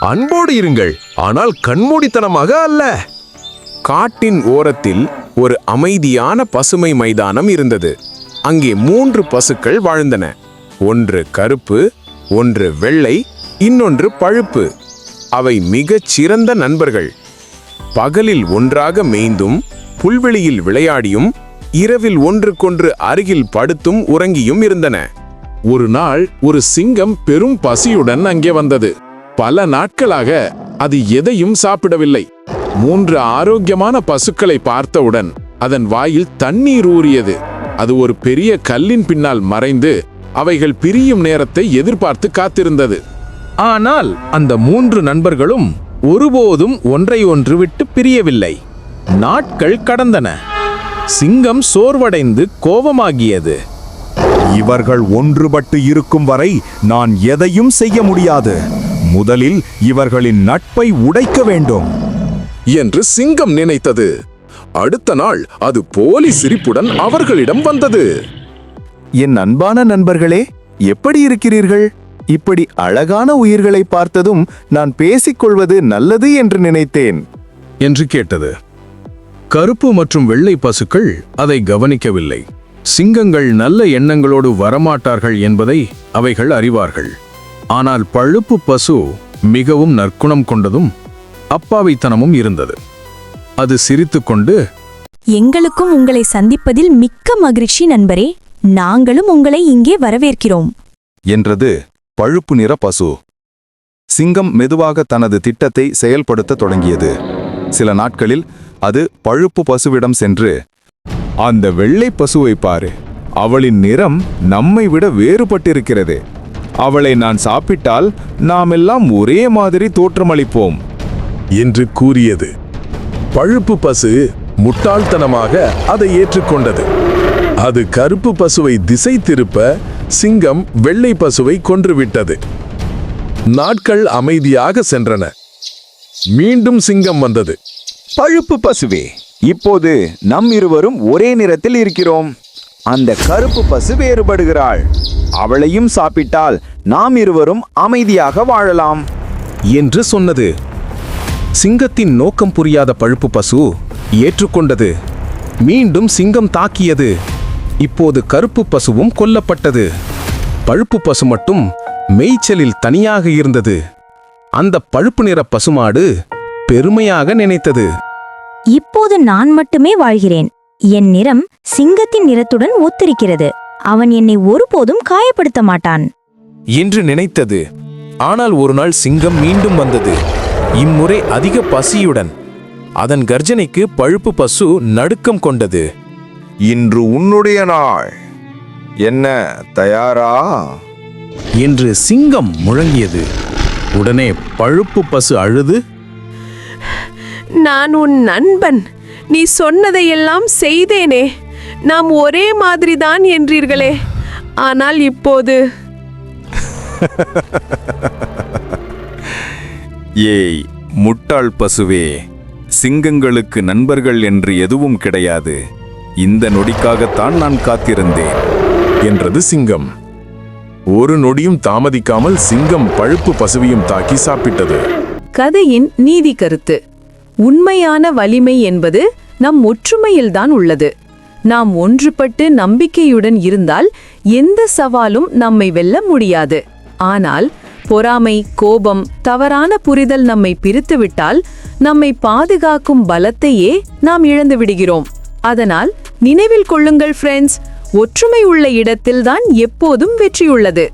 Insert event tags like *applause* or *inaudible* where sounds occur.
அன்போடு இருங்கள். ஆனால் கண்மூடித்தனமாக அல்ல. காட்டின் ஓரத்தில் ஒரு அமைதியான பசுமை மைதானம் இருந்தது. அங்கே மூன்று பசுக்கள் வாழ்ந்தன. ஒன்று கருப்பு ஒன்று வெள்ளை இன்னொன்று பழுப்பு. அவை மிகச் சிறந்த நண்பர்கள். பகலில் ஒன்றாக மேய்ந்தும் புல்வெளியில் விளையாடியும் இரவில் ஒன்றுக்கொன்று அருகில் படுத்தும் உறங்கியும் இருந்தன. ஒரு நாள் ஒரு சிங்கம் பெரும் பசியுடன் அங்கே வந்தது. பல நாட்களாக அது எதையும் சாப்பிடவில்லை. மூன்று ஆரோக்கியமான பசுக்களை பார்த்தவுடன் அதன் வாயில் தண்ணீர் ஊறியது. அது ஒரு பெரிய கல்லின் பின்னால் மறைந்து அவைகள் பிரியும் நேரத்தை எதிர்பார்த்து காத்திருந்தது. ஆனால் அந்த மூன்று நண்பர்களும் ஒருபோதும் ஒன்றை ஒன்று விட்டு பிரியவில்லை. நாட்கள் கடந்தன. சிங்கம் சோர்வடைந்து கோபமாகியது. இவர்கள் ஒன்றுபட்டு இருக்கும் வரை நான் எதையும் செய்ய முடியாது. முதலில் இவர்களின் நட்பை உடைக்க வேண்டும். என்று சிங்கம் நினைத்தது. அடுத்த நாள் அது போலி சிரிப்புடன் அவர்களிடம் வந்தது. என் அன்பான நண்பர்களே எப்படி இருக்கிறீர்கள்? இப்படி அழகான உயிர்களை பார்த்ததும் நான் பேசிக்கொள்வது நல்லது என்று நினைத்தேன். என்று கேட்டது. கருப்பு மற்றும் வெள்ளை பசுக்கள் அதை கவனிக்கவில்லை. சிங்கங்கள் நல்ல எண்ணங்களோடு வரமாட்டார்கள் என்பதை அவைகள் அறிவார்கள். ஆனால் பழுப்பு பசு மிகவும் நற்குணம் கொண்டதும் அப்பாவித்தனமும் இருந்தது. அது சிரித்துக்கொண்டு எங்களுக்கும் உங்களை சந்திப்பதில் மிக்க மகிழ்ச்சி நண்பரே நாங்களும் உங்களை இங்கே வரவேற்கிறோம். என்றது பழுப்பு நிற பசு. சிங்கம் மெதுவாக தனது திட்டத்தை செயல்படுத்த தொடங்கியது. சில நாட்களில் அது பழுப்பு பசுவிடம் சென்று அந்த வெள்ளை பசுவை பாரு அவளின் நிறம் நம்மை விட வேறுபட்டிருக்கிறது அவளை நான் சாப்பிட்டால் நாமெல்லாம் ஒரே மாதிரி தோற்றமளிப்போம். என்று கூறியது. பழுப்பு பசு முட்டாள்தனமாக அதை ஏற்றுக்கொண்டது. அது கருப்பு பசுவை திசை திருப்ப சிங்கம் வெள்ளை பசுவை கொன்றுவிட்டது. நாட்கள் அமைதியாக சென்றன. மீண்டும் சிங்கம் வந்தது. பழுப்பு பசுவே இப்போது நம் இருவரும் ஒரே நிறத்தில் இருக்கிறோம். அந்த கருப்பு பசு வேறுபடுகிறாள். அவளையும் சாப்பிட்டால் நாம் இருவரும் அமைதியாக வாழலாம். என்று சொன்னது. சிங்கத்தின் நோக்கம் புரியாத பழுப்பு பசு ஏற்றுக்கொண்டது. மீண்டும் சிங்கம் தாக்கியது. இப்போது கருப்பு பசுவும் கொல்லப்பட்டது. பழுப்பு பசு மட்டும் மேய்ச்சலில் தனியாக இருந்தது. அந்த பழுப்பு நிற பசுமாடு பெருமையாக நினைத்தது. இப்போது நான் மட்டுமே வாழ்கிறேன். என் நிறம் சிங்கத்தின் நிறத்துடன் ஒத்திருக்கிறது. அவன் என்னை ஒருபோதும் காயப்படுத்த மாட்டான். என்று நினைத்தது. ஆனால் ஒரு நாள் சிங்கம் மீண்டும் வந்தது. இம்முறை அதிக பசியுடன் அதன் கர்ஜனைக்கு பழுப்பு பசு நடுக்கம் கொண்டது. இன்று உன்னுடைய நாள். என்ன தயாரா? என்று சிங்கம் முழங்கியது. உடனே பழுப்பு பசு அழுது நான் உன் நண்பன். நீ சொன்னதையெல்லாம் செய்தேனே. நாம் ஒரே மாதிரிதான் என்றீர்களே. ஆனால் இப்போது. *laughs* ஏய் முட்டாள் பசுவே சிங்கங்களுக்கு நண்பர்கள் என்று எதுவும் கிடையாது. இந்த நொடிக்காகத்தான் நான் காத்திருந்தேன் என்றது சிங்கம். ஒரு நொடியும் தாமதிக்காமல் சிங்கம் பழுப்பு பசுவையும் தாக்கி சாப்பிட்டது. கதையின் நீதி கருத்து. உண்மையான வலிமை என்பது நம் ஒற்றுமையில்தான் உள்ளது. நாம் ஒன்றுபட்டு நம்பிக்கையுடன் இருந்தால் எந்த சவாலும் நம்மை வெல்ல முடியாது. ஆனால் பொறாமை கோபம் தவறான புரிதல் நம்மை பிரித்துவிட்டால் நம்மை பாதுகாக்கும் பலத்தையே நாம் இழந்து விடுகிறோம். அதனால் நினைவில் கொள்ளுங்கள் ஃப்ரெண்ட்ஸ் ஒற்றுமை உள்ள இடத்தில்தான் எப்போதும் வெற்றியுள்ளது.